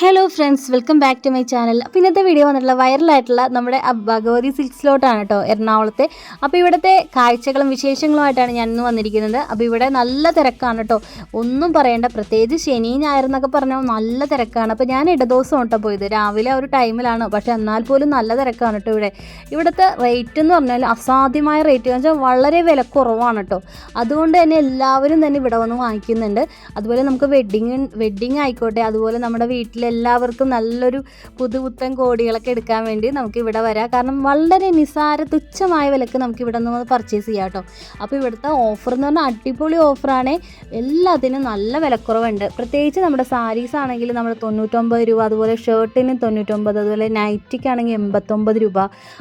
Hello friends welcome back to my channel അപ്പോൾ ഇന്നത്തെ video വന്നിട്ടുള്ള വൈറലായിട്ടുള്ള നമ്മുടെ ഭഗവതി സിൽക്സിലോട്ടാണ് കേട്ടോ എറണാകുളത്തെ. അപ്പോൾ ഇവിടുത്തെ കാഴ്ചകളും വിശേഷങ്ങളുമായിട്ടാണ് ഞാൻ ഇന്ന് വന്നിരിക്കുന്നത്. അപ്പോൾ ഇവിടെ നല്ല തിരക്കാണ് കേട്ടോ ഒന്നും പറയേണ്ട പ്രത്യേകിച്ച് ശനി ഞായർ എന്നൊക്കെ പറഞ്ഞാൽ നല്ല തിരക്കാണ്. അപ്പോൾ ഞാൻ ഇടദിവസം കേട്ടോ പോയത്. രാവിലെ ഒരു ടൈമിലാണ് പക്ഷേ എന്നാൽ പോലും നല്ല തിരക്കാണ് കേട്ടോ ഇവിടെ. ഇവിടുത്തെ റേറ്റ് എന്ന് പറഞ്ഞാൽ അസാധ്യമായ റേറ്റ് എന്ന് വെച്ചാൽ വളരെ വില കുറവാണ് കേട്ടോ അതുകൊണ്ട് തന്നെ എല്ലാവരും തന്നെ ഇവിടെ വന്ന് വാങ്ങിക്കുന്നുണ്ട്. അതുപോലെ നമുക്ക് വെഡ്ഡിങ് വെഡ്ഡിങ് ആയിക്കോട്ടെ. അതുപോലെ നമ്മുടെ വീട്ടിലെല്ലാവർക്കും നല്ലൊരു പുതുപുത്തൻ കോടികളൊക്കെ എടുക്കാൻ വേണ്ടി നമുക്ക് ഇവിടെ വരാം. കാരണം വളരെ നിസാര തുച്ഛമായ വിലക്ക് നമുക്ക് ഇവിടെ നിന്ന് പർച്ചേസ് ചെയ്യാം കേട്ടോ. അപ്പോൾ ഇവിടുത്തെ ഓഫർ എന്ന് പറഞ്ഞാൽ അടിപൊളി ഓഫറാണ് എല്ലാത്തിനും നല്ല വിലക്കുറവുണ്ട്. പ്രത്യേകിച്ച് നമ്മുടെ സാരീസ് ആണെങ്കിൽ നമ്മൾ തൊണ്ണൂറ്റൊമ്പത് രൂപ അതുപോലെ ഷർട്ടിന് തൊണ്ണൂറ്റൊമ്പത് അതുപോലെ നൈറ്റിക്കാണെങ്കിൽ എൺപത്തൊമ്പത് രൂപ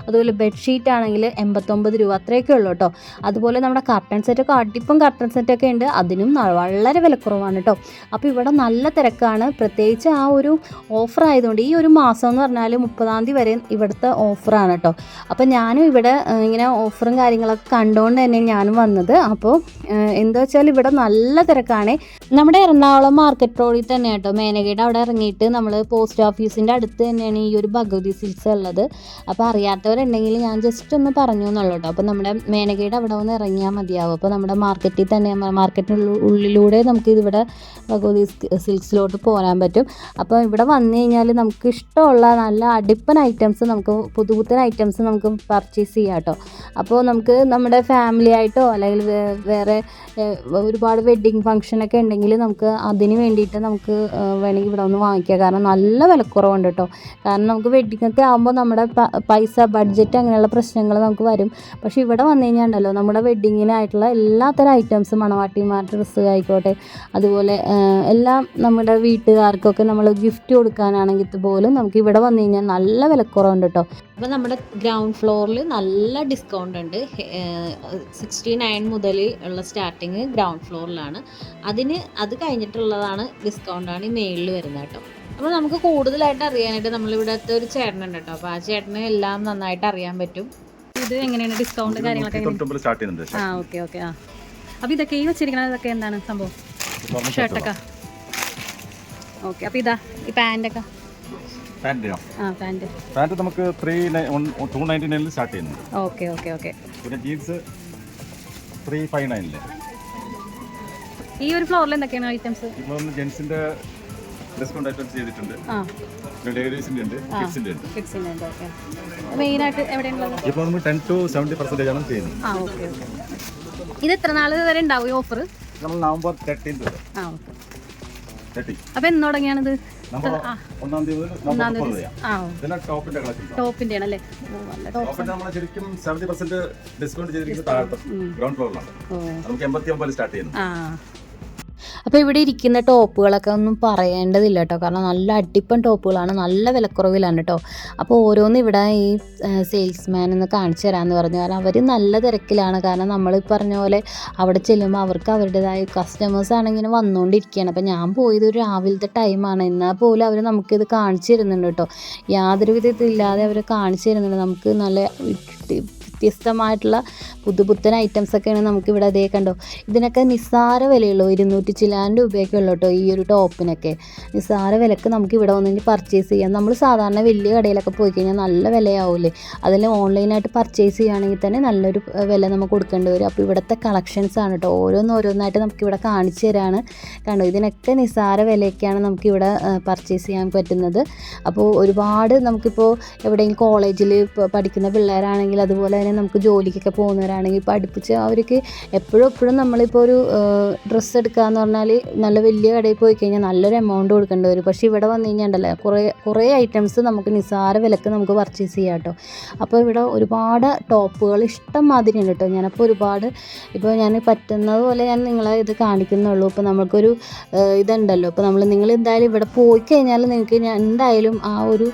അതുപോലെ ബെഡ്ഷീറ്റ് ആണെങ്കിൽ എൺപത്തൊമ്പത് രൂപ അത്രയൊക്കെ ഉള്ളൂ കേട്ടോ. അതുപോലെ നമ്മുടെ കർട്ടൺ സെറ്റൊക്കെ അടിപ്പം കർട്ടൺ സെറ്റൊക്കെ ഉണ്ട്. അതിനും വളരെ വിലക്കുറവാണ് കേട്ടോ. അപ്പോൾ ഇവിടെ നല്ല തിരക്കാണ്. പ്രത്യേകിച്ച് ആ ഒരു ഓഫർ ആയതുകൊണ്ട് ഈ ഒരു മാസം എന്ന് പറഞ്ഞാൽ മുപ്പതാം തീയതി വരെ ഇവിടുത്തെ ഓഫറാണ് കേട്ടോ. അപ്പോൾ ഞാനും ഇവിടെ ഇങ്ങനെ ഓഫറും കാര്യങ്ങളൊക്കെ കണ്ടുകൊണ്ട് തന്നെ ഞാനും വന്നത്. അപ്പോൾ എന്താ വെച്ചാൽ ഇവിടെ നല്ല തിരക്കാണ്. നമ്മുടെ എറണാകുളം മാർക്കറ്റ് റോഡിൽ തന്നെ കേട്ടോ മേനകയുടെ അവിടെ ഇറങ്ങിയിട്ട് നമ്മൾ പോസ്റ്റ് ഓഫീസിന്റെ അടുത്ത് തന്നെയാണ് ഈ ഒരു ഭഗവതി സിൽക്സ് ഉള്ളത്. അപ്പോൾ അറിയാത്തവരുണ്ടെങ്കിൽ ഞാൻ ജസ്റ്റ് ഒന്ന് പറഞ്ഞു എന്നുള്ളൂ കേട്ടോ. അപ്പോൾ നമ്മുടെ മേനകയുടെ അവിടെ ഒന്ന് ഇറങ്ങിയാൽ മതിയാവും. അപ്പോൾ നമ്മുടെ മാർക്കറ്റിൽ തന്നെ മാർക്കറ്റിനുള്ളിലൂടെ നമുക്ക് ഇതിവിടെ ഭഗവതി സിൽക്സിലോട്ട് പോരാൻ പറ്റും. അപ്പോൾ ഇവിടെ വന്നു കഴിഞ്ഞാൽ നമുക്ക് ഇഷ്ടമുള്ള നല്ല അടിപ്പൻ ഐറ്റംസ് നമുക്ക് പുതുപുത്തൻ ഐറ്റംസ് നമുക്ക് പർച്ചേസ് ചെയ്യാം കേട്ടോ. അപ്പോൾ നമുക്ക് നമ്മുടെ ഫാമിലി ആയിട്ടോ അല്ലെങ്കിൽ വേറെ ഒരുപാട് വെഡ്ഡിങ് ഫംഗ്ഷനൊക്കെ ഉണ്ടെങ്കിൽ നമുക്ക് അതിന് വേണ്ടിയിട്ട് നമുക്ക് വേണമെങ്കിൽ ഇവിടെ ഒന്ന് വാങ്ങിക്കാം. കാരണം നല്ല വിലക്കുറവുണ്ട് കേട്ടോ. കാരണം നമുക്ക് വെഡ്ഡിങ് ഒക്കെ ആകുമ്പോൾ നമ്മുടെ പൈസ ബഡ്ജറ്റ് അങ്ങനെയുള്ള പ്രശ്നങ്ങൾ നമുക്ക് വരും. പക്ഷേ ഇവിടെ വന്നു കഴിഞ്ഞാൽ ഉണ്ടല്ലോ നമ്മുടെ വെഡ്ഡിങ്ങിനായിട്ടുള്ള എല്ലാത്തരം ഐറ്റംസും മണവാട്ടിമാരുടെ ഡ്രസ്സ് ആയിക്കോട്ടെ അതുപോലെ എല്ലാം നമ്മുടെ വീട്ടുകാർക്കൊക്കെ നമ്മൾ ഗിഫ്റ്റ് കൊടുക്കാനാണെങ്കിൽ പോലും നമുക്ക് ഇവിടെ വന്നു കഴിഞ്ഞാൽ നല്ല വിലക്കുറവുണ്ട് കേട്ടോ. അപ്പോൾ നമ്മുടെ ഗ്രൗണ്ട് ഫ്ലോറിൽ നല്ല ഡിസ്കൗണ്ട് ഉണ്ട്. സിക്സ്റ്റി നയൻ മുതൽ ഉള്ള സ്റ്റാർട്ടിങ് ഗ്രൗണ്ട് ഫ്ലോറിലാണ് അതിന് അത് കഴിഞ്ഞിട്ടുള്ളതാണ് ഡിസ്കൗണ്ടാണ് ഈ മെയിലിൽ വരുന്നത് കേട്ടോ. അപ്പോൾ നമുക്ക് കൂടുതലായിട്ട് അറിയാനായിട്ട് നമ്മളിവിടുത്തെ ഒരു ചേട്ടനുണ്ട് കേട്ടോ. അപ്പോൾ ആ ചേട്ടന് എല്ലാം നന്നായിട്ട് അറിയാൻ പറ്റും. ഇത് എങ്ങനെയാണ് ഡിസ്കൗണ്ട് കാര്യങ്ങളൊക്കെ സ്റ്റാർട്ട് ചെയ്യുന്നുണ്ട് ആ ഓക്കെ ഓക്കെ ആ. അപ്പോൾ ഇതൊക്കെ ഈ വെച്ചിരിക്കുന്നത് ഇതൊക്കെ എന്താണ് സംഭവം? ഷർട്ടൊക്കെ. ഓക്കെ അപ്പോൾ ഇതാ ഈ നമുക്ക് ത്രീ ടു നയന്റി നയനിൽ സ്റ്റാർട്ട് ചെയ്യുന്നുണ്ട്. Okay okay okay. പിന്നെ ജീൻസ് ത്രീ ഫൈവ് നയനിൽ ഈ ഒരു ഫ്ലോറിൽ എന്തൊക്കെയാണ് ഐറ്റംസ് ഡിസ്കൗണ്ട് ഐറ്റംസ് ചെയ്തിട്ടുണ്ട്. ഉണ്ട് ഉണ്ട്. ഉണ്ട് ഓക്കെ. ഇപ്പോൾ ടെൻ ടു സെവന്റി പെർസെന്റേജ് ആണ് ചെയ്യുന്നത്. ആ ഓക്കെ ഓക്കെ. ഇത് എത്ര നാൾ വരെ ഉണ്ടാവും ഈ ഓഫർ നമ്മൾ നവംബർ തേർട്ടീൻ ആ ഓക്കെ. അപ്പോൾ എന്ന് തുടങ്ങിയാണിത് ഒന്നാം തീയതി ടോപ്പിന്റെ ആണല്ലേ ശരിക്കും സെവന്റി പെർസെന്റ് ഡിസ്കൗണ്ട് ചെയ്തിരിക്കുന്നത് താഴത്തെ ഗ്രൗണ്ട് ഫ്ലോറിലാണ് നമുക്ക് എൺപത്തി ഒമ്പതിൽ സ്റ്റാർട്ട് ചെയ്യുന്നു അപ്പോൾ ഇവിടെ ഇരിക്കുന്ന ടോപ്പുകളൊക്കെ ഒന്നും പറയേണ്ടതില്ല കേട്ടോ. കാരണം നല്ല അടിപ്പൻ ടോപ്പുകളാണ്. നല്ല വിലക്കുറവിലാണ് കേട്ടോ. അപ്പോൾ ഓരോന്ന് ഇവിടെ ഈ സെയിൽസ്മാൻ ഒന്ന് കാണിച്ചു തരാമെന്ന് പറഞ്ഞു. കാരണം അവർ നല്ല തിരക്കിലാണ്. കാരണം നമ്മൾ പറഞ്ഞ പോലെ അവിടെ ചെല്ലുമ്പോൾ അവർക്ക് അവരുടേതായ കസ്റ്റമേഴ്സ് ആണ് ഇങ്ങനെ വന്നുകൊണ്ടിരിക്കുകയാണ് അപ്പോൾ ഞാൻ പോയത് ഒരു രാവിലത്തെ ടൈമാണ് എന്നാൽ പോലും അവർ നമുക്കിത് കാണിച്ചു തരുന്നുണ്ട് കേട്ടോ. യാതൊരു വിധത്തില്ലാതെ അവർ കാണിച്ചു തരുന്നുണ്ട്. നമുക്ക് നല്ല വ്യത്യസ്തമായിട്ടുള്ള പുതുപുത്തൻ ഐറ്റംസ് ഒക്കെയാണ് നമുക്ക് ഇവിടെ അതേ കണ്ടോ. ഇതിനൊക്കെ നിസ്സാര വിലയുള്ളൂ ഇരുന്നൂറ്റി ചില്ലാൻ രൂപയൊക്കെ ഉള്ളൂ കേട്ടോ ഈ ഒരു ടോപ്പിനൊക്കെ. നിസ്സാര വിലക്ക് നമുക്ക് ഇവിടെ വന്നിട്ട് പർച്ചേസ് ചെയ്യാം. നമ്മൾ സാധാരണ വലിയ കടയിലൊക്കെ പോയി കഴിഞ്ഞാൽ നല്ല വിലയാവില്ലേ അതിൽ ഓൺലൈനായിട്ട് പർച്ചേസ് ചെയ്യുകയാണെങ്കിൽ തന്നെ നല്ലൊരു വില നമുക്ക് കൊടുക്കേണ്ടി വരും. അപ്പോൾ ഇവിടുത്തെ കളക്ഷൻസ് ആണ് കേട്ടോ. ഓരോന്നോരോന്നായിട്ട് ഓരോന്നായിട്ട് നമുക്ക് ഇവിടെ കാണിച്ചു തരാണ്. കണ്ടോ ഇതിനൊക്കെ നിസ്സാര വിലയൊക്കെയാണ് നമുക്കിവിടെ പർച്ചേസ് ചെയ്യാൻ പറ്റുന്നത്. അപ്പോൾ ഒരുപാട് നമുക്കിപ്പോൾ എവിടെയെങ്കിലും കോളേജിൽ പഠിക്കുന്ന പിള്ളേരാണെങ്കിൽ അതുപോലെ തന്നെ നമുക്ക് ജോലിക്കൊക്കെ പോകുന്നവരാണെങ്കിൽ ഇപ്പോൾ അടുപ്പിച്ച് അവർക്ക് എപ്പോഴും എപ്പോഴും നമ്മളിപ്പോൾ ഒരു ഡ്രസ്സ് എടുക്കുക എന്ന് പറഞ്ഞാൽ നല്ല വലിയ കടയിൽ പോയി കഴിഞ്ഞാൽ നല്ലൊരു എമൗണ്ട് കൊടുക്കേണ്ടി വരും. പക്ഷേ ഇവിടെ വന്നു കഴിഞ്ഞാൽ ഉണ്ടല്ലോ കുറേ കുറേ ഐറ്റംസ് നമുക്ക് നിസ്സാര വിലക്ക് നമുക്ക് പർച്ചേസ് ചെയ്യാം കേട്ടോ. അപ്പോൾ ഇവിടെ ഒരുപാട് ടോപ്പുകൾ ഇഷ്ടം മാതിരി ഉണ്ട് കേട്ടോ. ഞാനപ്പോൾ ഒരുപാട് ഇപ്പോൾ ഞാൻ പറ്റുന്നത് പോലെ ഞാൻ നിങ്ങളെ ഇത് കാണിക്കുന്നുള്ളൂ ഇപ്പോൾ നമുക്കൊരു ഇതുണ്ടല്ലോ. ഇപ്പോൾ നമ്മൾ നിങ്ങൾ എന്തായാലും ഇവിടെ പോയി കഴിഞ്ഞാൽ നിങ്ങൾക്ക് ഞാൻ എന്തായാലും ആ ഒരു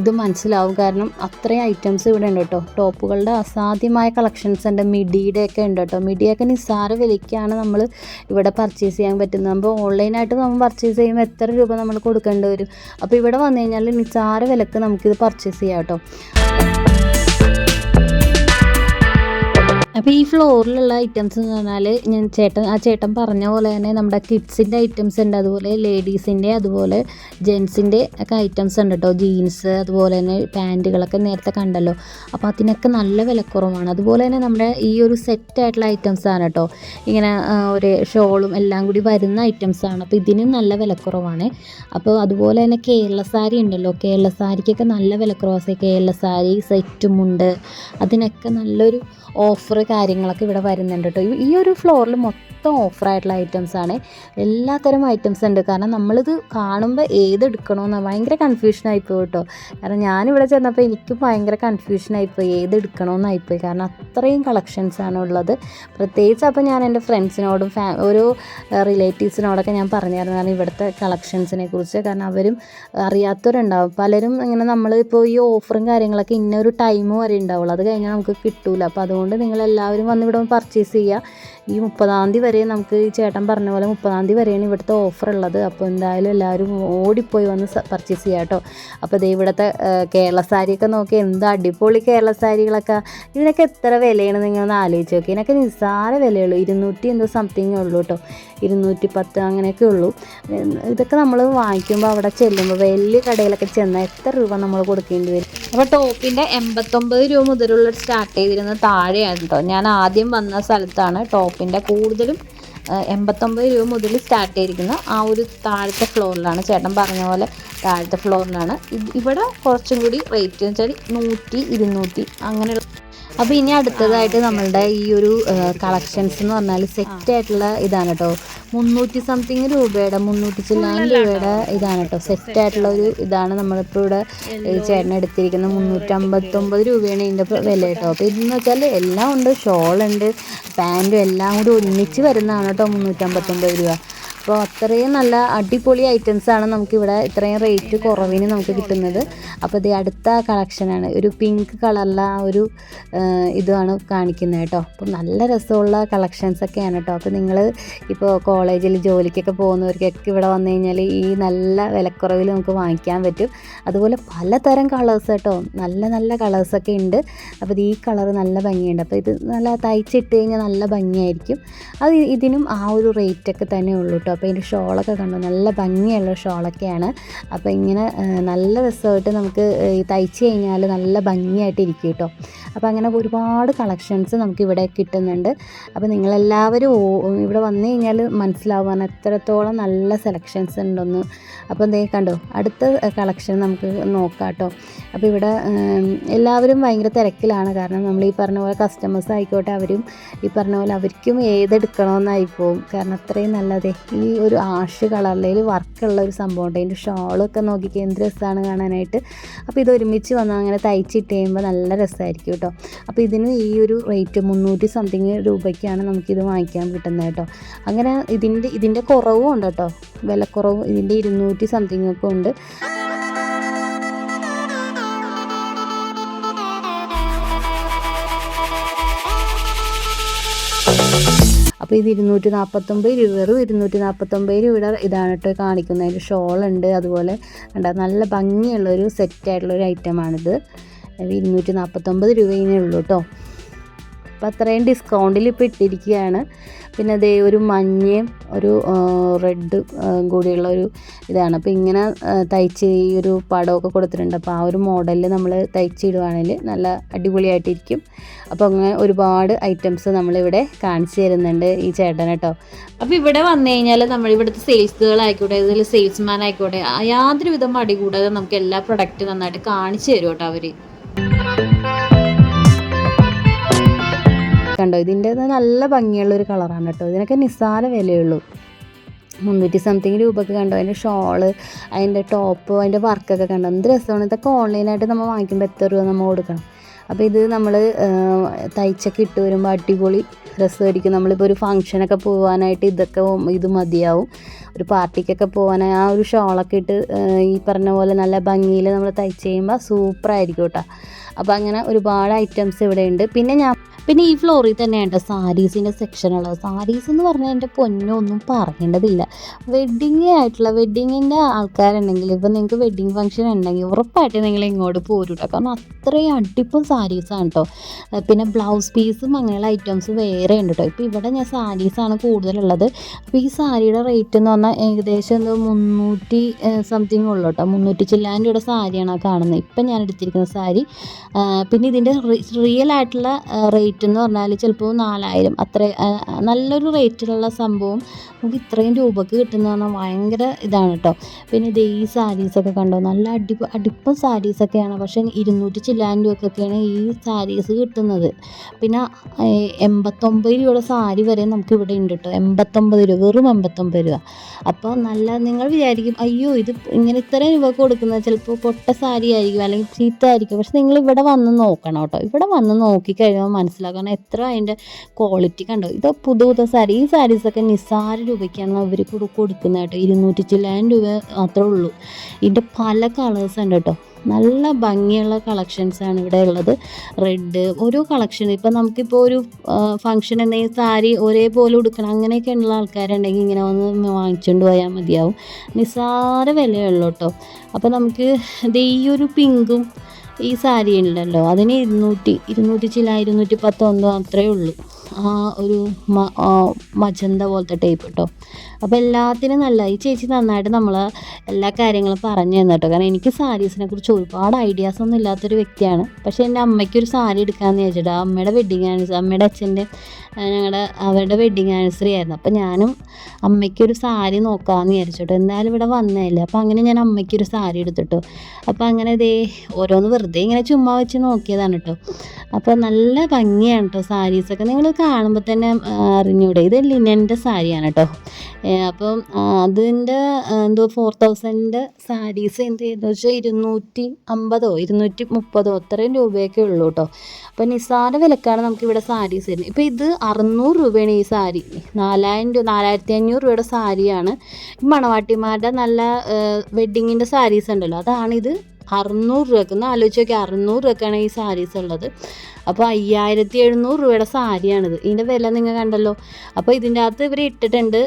ഇത് മനസ്സിലാവും. കാരണം അത്രയും ഐറ്റംസ് ഇവിടെ ഉണ്ട് കേട്ടോ. ടോപ്പുകളുടെ അസാധ്യമായ കളക്ഷൻസ് ഉണ്ട്. മിഡിയുടെ ഒക്കെ ഉണ്ട് കേട്ടോ. മിഡിയൊക്കെ നിസ്സാര വിലയ്ക്കാണ് നമ്മൾ ഇവിടെ പർച്ചേസ് ചെയ്യാൻ പറ്റുന്നത്. അപ്പോൾ ഓൺലൈനായിട്ട് നമ്മൾ പർച്ചേസ് ചെയ്യുമ്പോൾ എത്ര രൂപ നമ്മൾ കൊടുക്കേണ്ടി വരും? അപ്പോൾ ഇവിടെ വന്നു കഴിഞ്ഞാൽ നിസ്സാര വിലക്ക് നമുക്കിത് പർച്ചേസ് ചെയ്യാം കേട്ടോ. അപ്പോൾ ഈ ഫ്ലോറിലുള്ള ഐറ്റംസ് എന്ന് പറഞ്ഞാൽ ഞാൻ ചേട്ടൻ ആ ചേട്ടൻ പറഞ്ഞ പോലെ തന്നെ നമ്മുടെ കിഡ്സിന്റെ ഐറ്റംസ് ഉണ്ട്. അതുപോലെ ലേഡീസിന്റെ അതുപോലെ ജെൻസിന്റെ ഒക്കെ ഐറ്റംസ് ഉണ്ട് കേട്ടോ ജീൻസ് അതുപോലെ തന്നെ പാന്റുകളൊക്കെ നേരത്തെ കണ്ടല്ലോ. അപ്പോൾ അതിനൊക്കെ നല്ല വിലക്കുറവാണ്. അതുപോലെ തന്നെ നമ്മുടെ ഈ ഒരു സെറ്റായിട്ടുള്ള ഐറ്റംസ് ആണ് കേട്ടോ ഇങ്ങനെ ഒരു ഷോളും എല്ലാം കൂടി വരുന്ന ഐറ്റംസ് ആണ്. അപ്പോൾ ഇതിനും നല്ല വിലക്കുറവാണ്. അപ്പോൾ അതുപോലെ തന്നെ കേരള സാരി ഉണ്ടല്ലോ. കേരള സാരിക്കൊക്കെ നല്ല വിലക്കുറവാണ് കേരള സാരി സെറ്റുമുണ്ട് അതിനൊക്കെ നല്ലൊരു ഓഫർ കാര്യങ്ങളൊക്കെ ഇവിടെ വരുന്നുണ്ട് കേട്ടോ ഈ- ഒരു ഫ്ലോറിൽ മൊത്തം ഓഫറായിട്ടുള്ള ഐറ്റംസ് ആണ്. എല്ലാത്തരം ഐറ്റംസ് ഉണ്ട്. കാരണം നമ്മളിത് കാണുമ്പോൾ ഏതെടുക്കണമെന്ന് ഭയങ്കര കൺഫ്യൂഷനായിപ്പോയി കേട്ടോ. കാരണം ഞാനിവിടെ ചെന്നപ്പോൾ എനിക്കും ഭയങ്കര കൺഫ്യൂഷനായിപ്പോയി ഏത് എടുക്കണമെന്നായിപ്പോയി കാരണം അത്രയും കളക്ഷൻസ് ആണ് ഉള്ളത്. പ്രത്യേകിച്ച് അപ്പോൾ ഞാൻ എന്റെ ഫ്രണ്ട്സിനോടും ഫാ ഒരു റിലേറ്റീവ്സിനോടൊക്കെ ഞാൻ പറഞ്ഞായിരുന്നു. കാരണം ഇവിടുത്തെ കളക്ഷൻസിനെ കുറിച്ച്. കാരണം അവരും അറിയാത്തവരുണ്ടാവും. പലരും ഇങ്ങനെ നമ്മൾ ഇപ്പോൾ ഈ ഓഫറും കാര്യങ്ങളൊക്കെ ഇന്നൊരു ടൈം വരെ ഉണ്ടാവുള്ളൂ. അത് കഴിഞ്ഞാൽ നമുക്ക് കിട്ടൂല. അപ്പോൾ അതുകൊണ്ട് നിങ്ങൾ എല്ലാവരും വന്ന് ഇവിടെ പർച്ചേസ് ചെയ്യുക ഈ മുപ്പതാം തീയതി വരെ നമുക്ക് ഈ ചേട്ടൻ പറഞ്ഞ പോലെ മുപ്പതാം തീയതി വരെയാണ് ഇവിടുത്തെ ഓഫർ ഉള്ളത്. അപ്പോൾ എന്തായാലും എല്ലാവരും ഓടിപ്പോയി വന്ന് പർച്ചേസ് ചെയ്യുക കേട്ടോ അപ്പോൾ ദേ ഇവിടുത്തെ കേരള സാരിയൊക്കെ നോക്കി എന്ത് അടിപൊളി കേരള സാരികളൊക്കെ. ഇതിനൊക്കെ എത്ര വിലയാണ് നിങ്ങൾ ഒന്ന് ആലോചിച്ച് നോക്കി. ഇതിനൊക്കെ നിസ്സാര വിലയുള്ളൂ. ഇരുന്നൂറ്റി എന്തോ സംതിങ് ഉള്ളൂ കേട്ടോ ഇരുന്നൂറ്റി പത്ത് അങ്ങനെയൊക്കെ ഉള്ളൂ. ഇതൊക്കെ നമ്മൾ വാങ്ങിക്കുമ്പോൾ അവിടെ ചെല്ലുമ്പോൾ വലിയ കടയിലൊക്കെ ചെന്നാൽ എത്ര രൂപ നമ്മൾ കൊടുക്കേണ്ടി വരും. അപ്പോൾ ടോപ്പിന്റെ എൺപത്തൊമ്പത് രൂപ മുതലുള്ള സ്റ്റാർട്ട് ചെയ്തിരുന്ന താഴെയാണ് കേട്ടോ ഞാൻ ആദ്യം വന്ന സ്ഥലത്താണ് ടോപ്പിന്റെ കൂടുതലും എൺപത്തൊമ്പത് രൂപ മുതൽ സ്റ്റാർട്ട് ചെയ്തിരിക്കുന്ന ആ ഒരു താഴത്തെ ഫ്ലോറിലാണ് ചേട്ടൻ പറഞ്ഞ പോലെ താഴത്തെ ഫ്ലോറിലാണ് ഇവിടെ കുറച്ചും കൂടി റേറ്റ് എന്ന് വെച്ചാൽ നൂറ്റി ഇരുന്നൂറ്റി അങ്ങനെയുള്ള അപ്പോൾ ഇനി അടുത്തതായിട്ട് നമ്മളുടെ ഈ ഒരു കളക്ഷൻസ് എന്ന് പറഞ്ഞാൽ സെറ്റ് ആയിട്ടുള്ള ഇതാണ് കേട്ടോ മുന്നൂറ്റി സംതിങ് രൂപയുടെ മുന്നൂറ്റി ചില്ലാൻ രൂപയുടെ ഇതാണ് കേട്ടോ സെറ്റ് ആയിട്ടുള്ള ഒരു ഇതാണ് നമ്മളിപ്പോൾ ഇവിടെ ചേട്ടൻ എടുത്തിരിക്കുന്നത് മുന്നൂറ്റമ്പത്തൊമ്പത് രൂപയാണ് ഇതിന്റെ വില കേട്ടോ അപ്പോൾ ഇതെന്ന് വെച്ചാൽ എല്ലാം ഉണ്ട് ഷോളുണ്ട് പാന്റും എല്ലാം കൂടി ഒന്നിച്ച് വരുന്നതാണ് കേട്ടോ മുന്നൂറ്റമ്പത്തൊമ്പത് രൂപ. അപ്പോൾ അത്രയും നല്ല അടിപൊളി ഐറ്റംസ് ആണ് നമുക്കിവിടെ ഇത്രയും റേറ്റ് കുറവിന് നമുക്ക് കിട്ടുന്നത്. അപ്പോൾ ഇത് അടുത്ത കളക്ഷനാണ് ഒരു പിങ്ക് കളറിലെ ആ ഒരു ഇതുമാണ് കാണിക്കുന്നത് കേട്ടോ. അപ്പോൾ നല്ല രസമുള്ള കളക്ഷൻസ് ഒക്കെയാണ് കേട്ടോ. അപ്പോൾ നിങ്ങൾ ഇപ്പോൾ കോളേജിൽ ജോലിക്കൊക്കെ പോകുന്നവർക്കൊക്കെ ഇവിടെ വന്നു കഴിഞ്ഞാൽ ഈ നല്ല വിലക്കുറവിൽ നമുക്ക് വാങ്ങിക്കാൻ പറ്റും. അതുപോലെ പലതരം കളേഴ്സ് കേട്ടോ. നല്ല നല്ല കളേഴ്സൊക്കെ ഉണ്ട്. അപ്പോൾ ഇത് ഈ കളർ നല്ല ഭംഗിയുണ്ട്. അപ്പോൾ ഇത് നല്ല തയ്ച്ചിട്ട് കഴിഞ്ഞാൽ നല്ല ഭംഗിയായിരിക്കും. അത് ഇതിനും ആ ഒരു റേറ്റൊക്കെ തന്നെ ഉള്ളൂ കേട്ടോ. അപ്പോൾ ഇതിന്റെ ഷോളൊക്കെ കണ്ടു? നല്ല ഭംഗിയുള്ള ഷോളൊക്കെയാണ്. അപ്പോൾ ഇങ്ങനെ നല്ല രസമായിട്ട് നമുക്ക് തയ്ച്ച് കഴിഞ്ഞാൽ നല്ല ഭംഗിയായിട്ട് ഇരിക്കും കേട്ടോ. അപ്പോൾ അങ്ങനെ ഒരുപാട് കളക്ഷൻസ് നമുക്ക് ഇവിടെ കിട്ടുന്നുണ്ട്. അപ്പോൾ നിങ്ങളെല്ലാവരും ഇവിടെ വന്നു കഴിഞ്ഞാൽ മനസ്സിലാവാൻ എത്രത്തോളം നല്ല സെലക്ഷൻസ് ഉണ്ടെന്ന്. അപ്പോൾ എന്തേ കണ്ടോ അടുത്ത കളക്ഷൻ നമുക്ക് നോക്കാം കേട്ടോ. അപ്പോൾ ഇവിടെ എല്ലാവരും ഭയങ്കര തിരക്കിലാണ്. കാരണം നമ്മൾ ഈ പറഞ്ഞ പോലെ കസ്റ്റമേഴ്സ് ആയിക്കോട്ടെ അവരും ഈ പറഞ്ഞ പോലെ അവർക്കും ഏതെടുക്കണമെന്നായി പോകും കാരണം അത്രയും നല്ലതേ ഒരു ആഷ് കളറിൽ വർക്കുള്ള ഒരു സംഭവം ഉണ്ട്. അതിന്റെ ഷോളൊക്കെ നോക്കിക്കുക എന്ത് രസമാണ് കാണാനായിട്ട്. അപ്പോൾ ഇത് ഒരുമിച്ച് വന്നാൽ അങ്ങനെ തയ്ച്ചിട്ട് കഴിയുമ്പോൾ നല്ല രസമായിരിക്കും കേട്ടോ. അപ്പോൾ ഇതിന് ഈ ഒരു റേറ്റ് മുന്നൂറ്റി സംതിങ് രൂപയ്ക്കാണ് നമുക്കിത് വാങ്ങിക്കാൻ കിട്ടുന്നത് കേട്ടോ. അങ്ങനെ ഇതിന്റെ ഇതിന്റെ കുറവും ഉണ്ട് കേട്ടോ. വിലക്കുറവും ഇതിന്റെ ഇരുന്നൂറ്റി സംതിങ് ഒക്കെ ഉണ്ട്. അപ്പോൾ ഇത് ഇരുന്നൂറ്റി നാൽപ്പത്തൊമ്പത് രൂപ വെറും ഇരുന്നൂറ്റി നാൽപ്പത്തൊമ്പത് രൂപയുടെ ഇതാണ് കേട്ടോ കാണിക്കുന്നത്. അതിന്റെ ഷോളുണ്ട് അതുപോലെ ഉണ്ട് നല്ല ഭംഗിയുള്ളൊരു സെറ്റായിട്ടുള്ളൊരു ഐറ്റമാണിത് ഇരുന്നൂറ്റി നാൽപ്പത്തൊമ്പത് രൂപയേ ഉള്ളൂ കേട്ടോ അപ്പോൾ അത്രയും ഡിസ്കൗണ്ടിൽ ഇപ്പോൾ ഇട്ടിരിക്കുകയാണ്. പിന്നെ അതേ ഒരു മഞ്ഞയും ഒരു റെഡ് കൂടിയുള്ള ഒരു ഇതാണ്. അപ്പോൾ ഇങ്ങനെ തയ്ച്ച് ഈ ഒരു പടമൊക്കെ കൊടുത്തിട്ടുണ്ട്. അപ്പോൾ ആ ഒരു മോഡലിൽ നമ്മൾ തയ്ച്ചിടുവാണെങ്കിൽ നല്ല അടിപൊളിയായിട്ടിരിക്കും. അപ്പോൾ അങ്ങനെ ഒരുപാട് ഐറ്റംസ് നമ്മളിവിടെ കാണിച്ചു തരുന്നുണ്ട് ഈ ചേട്ടൻ കേട്ടോ അപ്പോൾ ഇവിടെ വന്നു കഴിഞ്ഞാൽ നമ്മൾ ഇവിടുത്തെ സെയിൽസ് ഗേൾ ആയിക്കോട്ടെ സെയിൽസ്മാൻ ആയിക്കോട്ടെ യാതൊരു വിധം അടി കൂടാതെ നമുക്ക് എല്ലാ പ്രൊഡക്റ്റും നന്നായിട്ട് കാണിച്ചു തരും കേട്ടോ അവർ കണ്ടോ? ഇതിന്റെ നല്ല ഭംഗിയുള്ള ഒരു കളറാണ് കേട്ടോ. ഇതിനൊക്കെ നിസ്സാര വിലയുള്ളൂ. മുന്നൂറ്റി സംതിങ് രൂപയൊക്കെ കണ്ടോ? അതിന്റെ ഷോൾ അതിന്റെ ടോപ്പ് അതിന്റെ വർക്കൊക്കെ കണ്ടോ? എന്ത് രസമാണ്. ഇതൊക്കെ ഓൺലൈനായിട്ട് നമ്മൾ വാങ്ങിക്കുമ്പോൾ എത്ര രൂപ നമ്മൾ കൊടുക്കണം. അപ്പോൾ ഇത് നമ്മൾ തയ്ച്ചൊക്കെ ഇട്ട് വരുമ്പോൾ അടിപൊളി രസമായിരിക്കും. നമ്മളിപ്പോൾ ഒരു ഫംഗ്ഷനൊക്കെ പോകാനായിട്ട് ഇതൊക്കെ ഇത് മതിയാവും. ഒരു പാർട്ടിക്കൊക്കെ പോകാനായി ആ ഒരു ഷോളൊക്കെ ഇട്ട് ഈ പറഞ്ഞ പോലെ നല്ല ഭംഗിയിൽ നമ്മൾ തയ്ച്ച് കഴിയുമ്പോൾ സൂപ്പറായിരിക്കും കേട്ടോ. അപ്പോൾ അങ്ങനെ ഒരുപാട് ഐറ്റംസ് ഇവിടെ ഉണ്ട് പിന്നെ ഞാൻ പിന്നെ ഈ ഫ്ലോറിൽ തന്നെയുണ്ട് സാരീസിന്റെ സെക്ഷനുള്ളത് സാരീസ് എന്ന് പറഞ്ഞാൽ എന്റെ പൊന്നൊന്നും പറയേണ്ടതില്ല. വെഡ്ഡിങ് ആയിട്ടുള്ള വെഡ്ഡിങ്ങിന്റെ ആൾക്കാരുണ്ടെങ്കിൽ ഇപ്പം നിങ്ങൾക്ക് വെഡ്ഡിങ് ഫംഗ്ഷൻ ഉണ്ടെങ്കിൽ ഉറപ്പായിട്ട് നിങ്ങൾ ഇങ്ങോട്ട് പോരും കേട്ടോ കാരണം അത്രയും അടിപ്പം സാരീസാണ് കേട്ടോ പിന്നെ ബ്ലൗസ് പീസും അങ്ങനെയുള്ള ഐറ്റംസ് വേറെ ഉണ്ട് കേട്ടോ ഇപ്പോൾ ഇവിടെ ഞാൻ സാരീസാണ് കൂടുതലുള്ളത്. അപ്പോൾ ഈ സാരിയുടെ റേറ്റ് എന്ന് പറഞ്ഞാൽ ഏകദേശം എന്തോ മുന്നൂറ്റി സംതിങ് ഉള്ളു കേട്ടോ മുന്നൂറ്റി ചില്ലാൻ രൂപയുടെ സാരിയാണ് കാണുന്നത്. ഇപ്പം ഞാൻ എടുത്തിരിക്കുന്ന സാരി പിന്നെ ഇതിന്റെ റിയൽ ആയിട്ടുള്ള റേറ്റ് എന്ന് പറഞ്ഞാൽ ചിലപ്പോൾ നാലായിരം അത്ര നല്ലൊരു റേറ്റിലുള്ള സംഭവം നമുക്ക് ഇത്രയും രൂപക്ക് കിട്ടുന്ന പറഞ്ഞാൽ ഭയങ്കര ഇതാണ് കേട്ടോ പിന്നെ ഇത് ഈ സാരീസൊക്കെ കണ്ടോ? നല്ല അടിപ അടിപ്പം സാരീസൊക്കെയാണ് പക്ഷേ ഇരുന്നൂറ്റി ചില്ലാൻ രൂപക്കൊക്കെയാണ് ഈ സാരീസ് കിട്ടുന്നത്. പിന്നെ എൺപത്തൊമ്പത് രൂപയുടെ സാരി വരെ നമുക്ക് ഇവിടെ ഉണ്ട് കേട്ടോ എൺപത്തൊമ്പത് രൂപ വെറും എൺപത്തൊമ്പത് രൂപ. അപ്പോൾ നല്ല നിങ്ങൾ വിചാരിക്കും അയ്യോ ഇത് ഇങ്ങനെ ഇത്രയും രൂപ കൊടുക്കുന്നത് ചിലപ്പോൾ പൊട്ട സാരി ആയിരിക്കും അല്ലെങ്കിൽ ചീത്ത ആയിരിക്കും പക്ഷെ നിങ്ങൾ ഇവിടെ വന്ന് നോക്കണം കേട്ടോ ഇവിടെ വന്ന് നോക്കി കഴിയുമ്പോൾ കാരണം എത്ര അതിന്റെ ക്വാളിറ്റി കണ്ടോ ഇത് പുതു പുതു സാരി ഈ സാരീസൊക്കെ നിസ്സാര രൂപയ്ക്കാണ് അവർ കൊടുക്കുന്നത് കേട്ടോ. ഇരുന്നൂറ്റി ചില്ലായിരം രൂപ മാത്രമേ ഉള്ളൂ. ഇതിന്റെ പല കളേഴ്സ് ഉണ്ട് കേട്ടോ. നല്ല ഭംഗിയുള്ള കളക്ഷൻസാണ് ഇവിടെ ഉള്ളത്. റെഡ് ഓരോ കളക്ഷൻ ഇപ്പം നമുക്കിപ്പോൾ ഒരു ഫംഗ്ഷൻ എന്തെങ്കിലും സാരി ഒരേപോലെ ഉടുക്കണം അങ്ങനെയൊക്കെ ഉള്ള ആൾക്കാരുണ്ടെങ്കിൽ ഇങ്ങനെ വന്ന് വാങ്ങിച്ചുകൊണ്ട് പോയാൽ മതിയാവും. നിസ്സാര വിലയുള്ളൂ കേട്ടോ. അപ്പോൾ നമുക്ക് ഇത് ഈ ഒരു പിങ്കും ഈ സാരി ഉണ്ടല്ലോ. അതിന് ഇരുന്നൂറ്റി ഇരുന്നൂറ്റി ചില ഇരുന്നൂറ്റി പത്തൊന്നോ അത്രയേ ഉള്ളൂ. ആ ഒരു മജന്ത പോലത്തെ ടൈപ്പ് കേട്ടോ അപ്പോൾ എല്ലാത്തിനും നല്ല ഈ ചേച്ചി നന്നായിട്ട് നമ്മൾ എല്ലാ കാര്യങ്ങളും പറഞ്ഞു തന്നെ കേട്ടോ കാരണം എനിക്ക് സാരീസിനെ കുറിച്ച് ഒരുപാട് ഐഡിയാസ് ഒന്നും ഇല്ലാത്തൊരു വ്യക്തിയാണ്. പക്ഷേ എന്റെ അമ്മയ്ക്ക് ഒരു സാരി എടുക്കാമെന്ന് വിചാരിച്ചിട്ട് അമ്മയുടെ വെഡ്ഡിങ് ആണ് അമ്മയുടെ അച്ഛന്റെ ഞങ്ങളുടെ അവരുടെ വെഡ്ഡിങ് ആനിവേഴ്സറി ആയിരുന്നു. അപ്പോൾ ഞാനും അമ്മയ്ക്കൊരു സാരി നോക്കാമെന്ന് വിചാരിച്ചോട്ടോ എന്തായാലും ഇവിടെ വന്നതല്ലേ. അപ്പോൾ അങ്ങനെ ഞാൻ അമ്മയ്ക്കൊരു സാരി എടുത്തിട്ടു. അപ്പോൾ അങ്ങനെ ദേ ഓരോന്ന് വെറുതെ ഇങ്ങനെ ചുമ്മാ വെച്ച് നോക്കിയതാണ് കേട്ടോ അപ്പോൾ നല്ല ഭംഗിയാണ് കേട്ടോ സാരീസൊക്കെ നിങ്ങൾ കാണുമ്പോൾ തന്നെ അറിഞ്ഞൂടെ. ഇത് ലിനന്റെ സാരിയാണ് കേട്ടോ അപ്പം അതിന്റെ എന്തോ ഫോർ തൗസൻഡിന്റെ സാരീസ് എന്ത് ചെയ്തെന്ന് വെച്ചാൽ ഇരുന്നൂറ്റി അമ്പതോ ഇരുന്നൂറ്റി മുപ്പതോ അത്രയും രൂപയൊക്കെ ഉള്ളൂ കേട്ടോ അപ്പോൾ നിസ്സാര വിലക്കാണ് നമുക്കിവിടെ സാരീസ് വരുന്നത് ഇപ്പോൾ ഇത് അറുന്നൂറ് രൂപയാണ് ഈ സാരി. നാലായിരം രൂപ നാലായിരത്തി അഞ്ഞൂറ് രൂപയുടെ സാരിയാണ്. മണവാട്ടിമാരുടെ നല്ല വെഡ്ഡിങ്ങിന്റെ സാരീസ് ഉണ്ടല്ലോ. അതാണിത് അറുന്നൂറ് രൂപയ്ക്ക് ഒന്ന് ആലോചിച്ച് നോക്കി. അറുന്നൂറ് രൂപയ്ക്കാണ് ഈ സാരീസ് ഉള്ളത്. അപ്പോൾ അയ്യായിരത്തി എഴുന്നൂറ് രൂപയുടെ സാരിയാണിത്. ഇതിന്റെ വില നിങ്ങൾ കണ്ടല്ലോ. അപ്പോൾ ഇതിന്റെ അകത്ത് ഇവർ ഇട്ടിട്ടുണ്ട്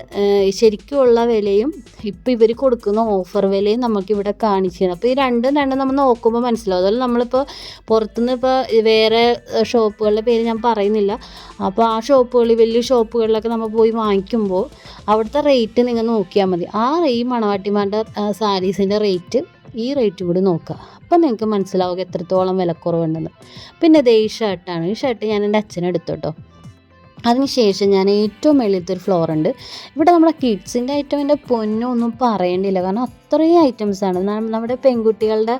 ശരിക്കും ഉള്ള വിലയും ഇപ്പോൾ ഇവർ കൊടുക്കുന്ന ഓഫർ വിലയും നമുക്കിവിടെ കാണിച്ചു തരും അപ്പോൾ ഈ രണ്ടും രണ്ടും നമ്മൾ നോക്കുമ്പോൾ മനസ്സിലാവും. അതുപോലെ നമ്മളിപ്പോൾ പുറത്തുനിന്ന് ഇപ്പോൾ വേറെ ഷോപ്പുകളുടെ പേര് ഞാൻ പറയുന്നില്ല. അപ്പോൾ ആ ഷോപ്പുകളിൽ വലിയ ഷോപ്പുകളിലൊക്കെ നമ്മൾ പോയി വാങ്ങിക്കുമ്പോൾ അവിടുത്തെ റേറ്റ് നിങ്ങൾ നോക്കിയാൽ മതി. ആ ഈ മണവാട്ടിമാരുടെ സാരീസിന്റെ റേറ്റ് ഈ റേറ്റ് കൂടി നോക്കുക. അപ്പം നിങ്ങൾക്ക് മനസ്സിലാവുക എത്രത്തോളം വിലക്കുറവുണ്ടെന്ന്. പിന്നെ ദേ ഈ ഷർട്ടാണ് ഈ ഷർട്ട് ഞാൻ എന്റെ അച്ഛനെ എടുത്തു കേട്ടോ അതിനുശേഷം ഞാൻ ഏറ്റവും വെളിയത്തെ ഒരു ഫ്ലോർ ഉണ്ട്. ഇവിടെ നമ്മുടെ കിഡ്സിന്റെ ഐറ്റമിന്റെ പൊന്നൊന്നും പറയേണ്ടില്ല കാരണം അത്രയും ഐറ്റംസാണ് നമ്മുടെ പെൺകുട്ടികളുടെ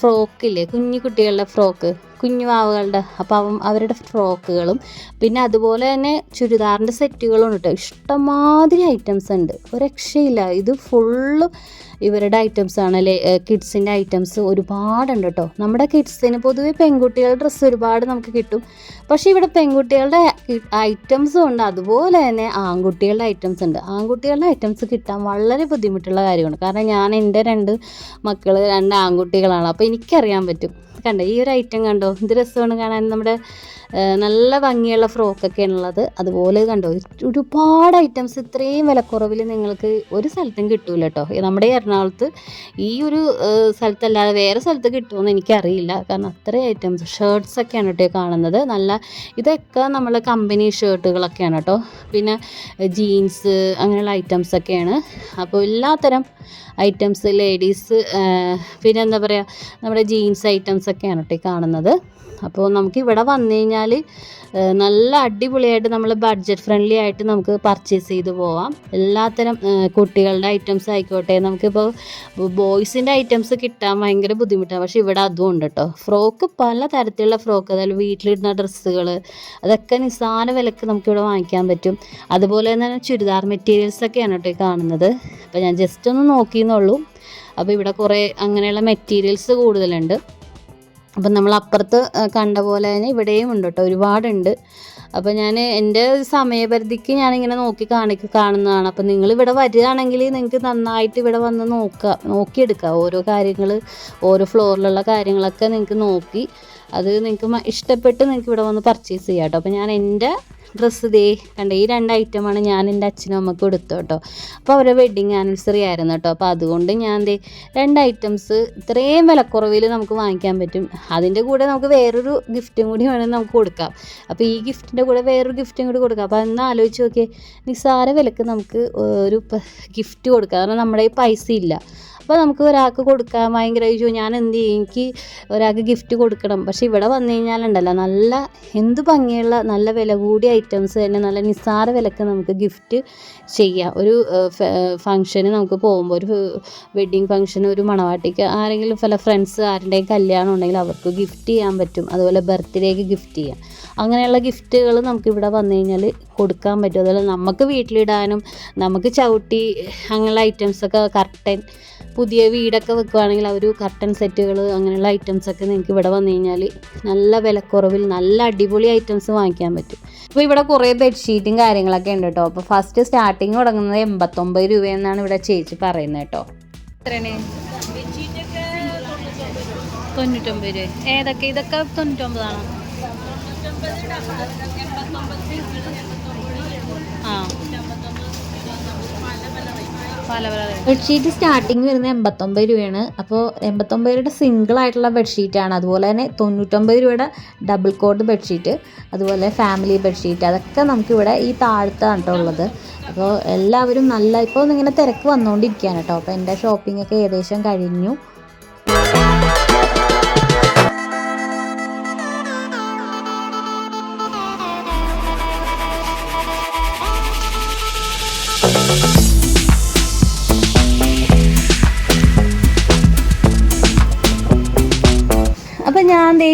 ഫ്രോക്കില്ലേ കുഞ്ഞു കുട്ടികളുടെ ഫ്രോക്ക് കുഞ്ഞു വാവുകളുടെ അപ്പം അവരുടെ ഫ്രോക്കുകളും പിന്നെ അതുപോലെ തന്നെ ചുരിദാറിന്റെ സെറ്റുകളും കേട്ടോ ഇഷ്ടമാതിരി ഐറ്റംസ് ഉണ്ട്. ഒരു രക്ഷയില്ല. ഇത് ഫുള്ള് ഇവരുടെ ഐറ്റംസ് ആണ് അല്ലേ? കിഡ്സിന്റെ ഐറ്റംസ് ഒരുപാടുണ്ട് കേട്ടോ. നമ്മുടെ കിഡ്സിന് പൊതുവേ പെൺകുട്ടികളുടെ ഡ്രസ്സ് ഒരുപാട് നമുക്ക് കിട്ടും. പക്ഷേ ഇവിടെ പെൺകുട്ടികളുടെ ഐറ്റംസും ഉണ്ട്. അതുപോലെ തന്നെ ആൺകുട്ടികളുടെ ഐറ്റംസ് ഉണ്ട്. ആൺകുട്ടികളുടെ ഐറ്റംസ് കിട്ടാൻ വളരെ ബുദ്ധിമുട്ടുള്ള കാര്യമാണ്. കാരണം ഞാൻ എന്റെ രണ്ട് മക്കൾ രണ്ട് ആൺകുട്ടികളാണ്. അപ്പോൾ എനിക്കറിയാൻ പറ്റും. കണ്ടോ? ഈ ഒരു ഐറ്റം കണ്ടോ? ഇത് രസമാണ് കാണാൻ നമ്മുടെ നല്ല ഭംഗിയുള്ള ഫ്രോക്കൊക്കെയാണ് ഉള്ളത് അതുപോലെ കണ്ടോ ഒരുപാട് ഐറ്റംസ് ഇത്രയും വിലക്കുറവിൽ നിങ്ങൾക്ക് ഒരു സ്ഥലത്തും കിട്ടൂല കേട്ടോ നമ്മുടെ എറണാകുളത്ത് ഈ ഒരു സ്ഥലത്തല്ലാതെ വേറെ സ്ഥലത്ത് കിട്ടുമെന്ന് എനിക്കറിയില്ല. കാരണം അത്രയും ഐറ്റംസ് ഷർട്ട്സ് ഒക്കെയാണ് കേട്ടോ കാണുന്നത്. നല്ല ഇതൊക്കെ നമ്മൾ കമ്പനി ഷർട്ടുകളൊക്കെയാണ് കേട്ടോ പിന്നെ ജീൻസ് അങ്ങനെയുള്ള ഐറ്റംസ് ഒക്കെയാണ്. അപ്പോൾ എല്ലാത്തരം ഐറ്റംസ് ലേഡീസ് പിന്നെ എന്താ പറയുക നമ്മുടെ ജീൻസ് ഐറ്റംസ് ഒക്കെയാണ് കേട്ടോ കാണുന്നത്. അപ്പോൾ നമുക്ക് ഇവിടെ വന്നു കഴിഞ്ഞാൽ നല്ല അടിപൊളിയായിട്ട് നമ്മൾ ബഡ്ജറ്റ് ഫ്രണ്ട്ലി ആയിട്ട് നമുക്ക് പർച്ചേസ് ചെയ്ത് പോവാം. എല്ലാത്തരം കുട്ടികളുടെ ഐറ്റംസ് ആയിക്കോട്ടെ. നമുക്കിപ്പോൾ ബോയ്സിന്റെ ഐറ്റംസ് കിട്ടാൻ ഭയങ്കര ബുദ്ധിമുട്ടാണ്. പക്ഷേ ഇവിടെ അതും ഉണ്ട് കേട്ടോ ഫ്രോക്ക് പല തരത്തിലുള്ള ഫ്രോക്ക് അതായത് വീട്ടിലിടുന്ന ഡ്രസ്സുകൾ അതൊക്കെ നിസ്സാര വിലക്ക് നമുക്കിവിടെ വാങ്ങിക്കാൻ പറ്റും. അതുപോലെ തന്നെ ചുരിദാർ മെറ്റീരിയൽസ് ഒക്കെയാണ് കേട്ടോ കാണുന്നത്. അപ്പോൾ ഞാൻ ജസ്റ്റ് ഒന്ന് നോക്കിയെന്നുള്ളൂ അപ്പോൾ ഇവിടെ കുറേ അങ്ങനെയുള്ള മെറ്റീരിയൽസ് കൂടുതലുണ്ട്. അപ്പം നമ്മൾ അപ്പുറത്ത് കണ്ട പോലെ തന്നെ ഇവിടെയും ഉണ്ട് കേട്ടോ ഒരുപാടുണ്ട്. അപ്പോൾ ഞാൻ എന്റെ സമയപരിധിക്ക് ഞാനിങ്ങനെ നോക്കി കാണി കാണുന്നതാണ്. അപ്പോൾ നിങ്ങൾ ഇവിടെ വരികയാണെങ്കിൽ നിങ്ങൾക്ക് നന്നായിട്ട് ഇവിടെ വന്ന് നോക്കുക നോക്കിയെടുക്കുക. ഓരോ കാര്യങ്ങൾ ഓരോ ഫ്ലോറിലുള്ള കാര്യങ്ങളൊക്കെ നിങ്ങൾക്ക് നോക്കി അത് നിങ്ങൾക്ക് ഇഷ്ടപ്പെട്ട് നിങ്ങൾക്ക് ഇവിടെ വന്ന് പർച്ചേസ് ചെയ്യാം കേട്ടോ. അപ്പോൾ ഞാൻ എന്റെ ഡ്രസ്സ് ദേ കണ്ട ഈ രണ്ട് ഐറ്റമാണ് ഞാൻ എന്റെ അച്ഛനും അമ്മക്കും എടുത്തു കേട്ടോ. അപ്പോൾ അവരുടെ വെഡ്ഡിങ് ആനിവേഴ്സറി ആയിരുന്നു കേട്ടോ. അപ്പോൾ അതുകൊണ്ട് ഞാൻ ദേ രണ്ട് ഐറ്റംസ് ഇത്രയും വിലക്കുറവിൽ നമുക്ക് വാങ്ങിക്കാൻ പറ്റും. അതിന്റെ കൂടെ നമുക്ക് വേറൊരു ഗിഫ്റ്റും കൂടി വേണമെങ്കിൽ നമുക്ക് കൊടുക്കാം. അപ്പോൾ ഈ ഗിഫ്റ്റിന്റെ കൂടെ വേറൊരു ഗിഫ്റ്റും കൂടി കൊടുക്കാം. അപ്പോൾ അന്ന് ആലോചിച്ച് നോക്കിയേ നിസ്സാര വിലക്ക് നമുക്ക് ഒരു ഗിഫ്റ്റ് കൊടുക്കാം. കാരണം നമ്മുടെ ഈ പൈസ ഇല്ല. അപ്പോൾ നമുക്ക് ഒരാൾക്ക് കൊടുക്കാൻ ഭയങ്കര ചോദിച്ചു ഞാൻ എന്ത് ചെയ്യും? എനിക്ക് ഒരാൾക്ക് ഗിഫ്റ്റ് കൊടുക്കണം. പക്ഷേ ഇവിടെ വന്നു കഴിഞ്ഞാലുണ്ടല്ലോ നല്ല എന്ത് ഭംഗിയുള്ള നല്ല വില കൂടിയ ഐറ്റംസ് തന്നെ നല്ല നിസ്സാര വിലക്ക് നമുക്ക് ഗിഫ്റ്റ് ചെയ്യാം. ഒരു ഫങ്ഷന് നമുക്ക് പോകുമ്പോൾ ഒരു വെഡ്ഡിങ് ഫങ്ഷന് ഒരു മണവാട്ടിക്ക് ആരെങ്കിലും പല ഫ്രണ്ട്സ് ആരുടെയും കല്യാണം ഉണ്ടെങ്കിൽ അവർക്ക് ഗിഫ്റ്റ് ചെയ്യാൻ പറ്റും. അതുപോലെ ബർത്ത്ഡേക്ക് ഗിഫ്റ്റ് ചെയ്യാം. അങ്ങനെയുള്ള ഗിഫ്റ്റുകൾ നമുക്ക് ഇവിടെ വന്നു കഴിഞ്ഞാൽ കൊടുക്കാൻ പറ്റും. അതുപോലെ നമുക്ക് വീട്ടിലിടാനും നമുക്ക് ചവിട്ടി അങ്ങനെയുള്ള ഐറ്റംസൊക്കെ കർട്ടൻ പുതിയ വീടൊക്കെ വെക്കുകയാണെങ്കിൽ അവർ കർട്ടൻ സെറ്റുകൾ അങ്ങനെയുള്ള ഐറ്റംസൊക്കെ നിങ്ങൾക്ക് ഇവിടെ വന്നു കഴിഞ്ഞാൽ നല്ല വിലക്കുറവിൽ നല്ല അടിപൊളി ഐറ്റംസ് വാങ്ങിക്കാൻ പറ്റും. അപ്പോൾ ഇവിടെ കുറേ ബെഡ്ഷീറ്റും കാര്യങ്ങളൊക്കെ ഉണ്ട് കേട്ടോ അപ്പോൾ ഫസ്റ്റ് സ്റ്റാർട്ടിങ് തുടങ്ങുന്നത് എൺപത്തൊമ്പത് രൂപയെന്നാണ് ഇവിടെ ചേച്ചി പറയുന്നത് കേട്ടോ എത്രയാണ്? തൊണ്ണൂറ്റൊമ്പത് രൂപ. ഏതൊക്കെ? ഇതൊക്കെ തൊണ്ണൂറ്റൊമ്പതാണോ? ആ. ബെഡ്ഷീറ്റ് സ്റ്റാർട്ടിങ് വരുന്നത് എൺപത്തൊമ്പത് രൂപയാണ്. അപ്പോൾ എൺപത്തൊമ്പത് രൂപയുടെ സിംഗിൾ ആയിട്ടുള്ള ബെഡ്ഷീറ്റ് ആണ്. അതുപോലെ തന്നെ തൊണ്ണൂറ്റൊമ്പത് രൂപയുടെ ഡബിൾ കോട്ട് ബെഡ്ഷീറ്റ് അതുപോലെ ഫാമിലി ബെഡ്ഷീറ്റ് അതൊക്കെ നമുക്കിവിടെ ഈ താഴത്താണ് കേട്ടോ ഉള്ളത്. അപ്പോൾ എല്ലാവരും നല്ല ഇപ്പോൾ ഇങ്ങനെ തിരക്ക് വന്നുകൊണ്ടിരിക്കുകയാണ് കേട്ടോ അപ്പോൾ എന്റെ ഷോപ്പിംഗ് ഒക്കെ ഏകദേശം കഴിഞ്ഞു.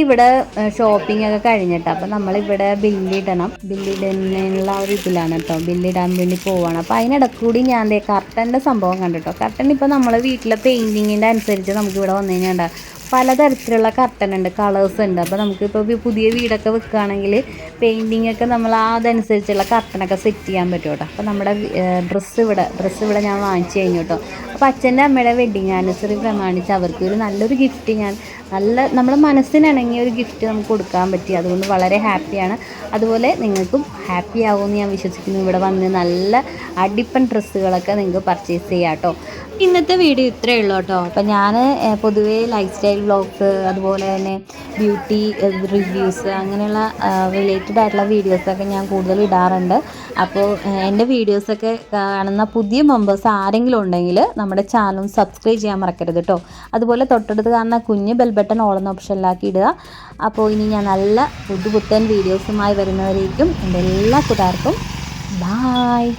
ഇവിടെ ഷോപ്പിംഗ് ഒക്കെ കഴിഞ്ഞിട്ട് അപ്പം നമ്മളിവിടെ ബില്ലിടണം. ബില്ലിടുന്നതിനുള്ള ഒരു ഇതിലാണ് കേട്ടോ ബില്ലിടാൻ വേണ്ടി പോവാണ്. അപ്പം അതിനിടയ്ക്ക് കൂടി ഞാൻ കർട്ടന്റെ സംഭവം കണ്ടിട്ടോ. കർട്ടൻ ഇപ്പോൾ നമ്മളെ വീട്ടിലെ പെയിന്റിങ്ങിന്റെ അനുസരിച്ച് നമുക്ക് ഇവിടെ വന്നു കഴിഞ്ഞാൽ പലതരത്തിലുള്ള കർട്ടൻ ഉണ്ട് കളേഴ്സ് ഉണ്ട്. അപ്പോൾ നമുക്കിപ്പോൾ പുതിയ വീടൊക്കെ വെക്കുകയാണെങ്കിൽ പെയിന്റിങ് ഒക്കെ നമ്മൾ അതനുസരിച്ചുള്ള കർട്ടനൊക്കെ സെറ്റ് ചെയ്യാൻ പറ്റും കേട്ടോ അപ്പോൾ നമ്മുടെ ഡ്രസ്സ് ഇവിടെ ഡ്രസ്സ് ഇവിടെ ഞാൻ വാങ്ങിച്ചു കഴിഞ്ഞു കേട്ടോ അപ്പോൾ അച്ഛന്റെ അമ്മയുടെ വെഡ്ഡിങ് ആനിവേഴ്സറി പ്രമാണിച്ച് അവർക്ക് ഒരു നല്ലൊരു ഗിഫ്റ്റ് ഞാൻ നല്ല നമ്മുടെ മനസ്സിനിണങ്ങിയ ഒരു ഗിഫ്റ്റ് നമുക്ക് കൊടുക്കാൻ പറ്റി. അതുകൊണ്ട് വളരെ ഹാപ്പിയാണ് അതുപോലെ നിങ്ങൾക്കും ഹാപ്പി ആവുമെന്ന് ഞാൻ വിശ്വസിക്കുന്നു. ഇവിടെ വന്ന് നല്ല അടിപ്പൻ ഡ്രസ്സുകളൊക്കെ നിങ്ങൾക്ക് പർച്ചേസ് ചെയ്യാം കേട്ടോ. ഇന്നത്തെ വീഡിയോ ഇത്രയേ ഉള്ളൂ കേട്ടോ. അപ്പം ഞാൻ പൊതുവേ ലൈഫ് സ്റ്റൈൽ വ്ളോഗ്സ് അതുപോലെ തന്നെ ബ്യൂട്ടി റിവ്യൂസ് അങ്ങനെയുള്ള റിലേറ്റഡ് ആയിട്ടുള്ള വീഡിയോസൊക്കെ ഞാൻ കൂടുതൽ ഇടാറുണ്ട്. അപ്പോൾ എന്റെ വീഡിയോസൊക്കെ കാണുന്ന പുതിയ മെമ്പേഴ്സ് ആരെങ്കിലും ഉണ്ടെങ്കിൽ നമ്മുടെ ചാനൽ സബ്സ്ക്രൈബ് ചെയ്യാൻ മറക്കരുത് കേട്ടോ. അതുപോലെ തൊട്ടടുത്ത് കാണുന്ന കുഞ്ഞ് ബെൽ ബട്ടൺ ഓളെന്ന ഓപ്ഷനിലാക്കി ഇടുക. അപ്പോൾ ഇനി ഞാൻ നല്ല പുതുപുത്തൻ വീഡിയോസുമായി വരുന്നവരേക്കും എന്റെ എല്ലാ കൂട്ടുകാർക്കും ബായ്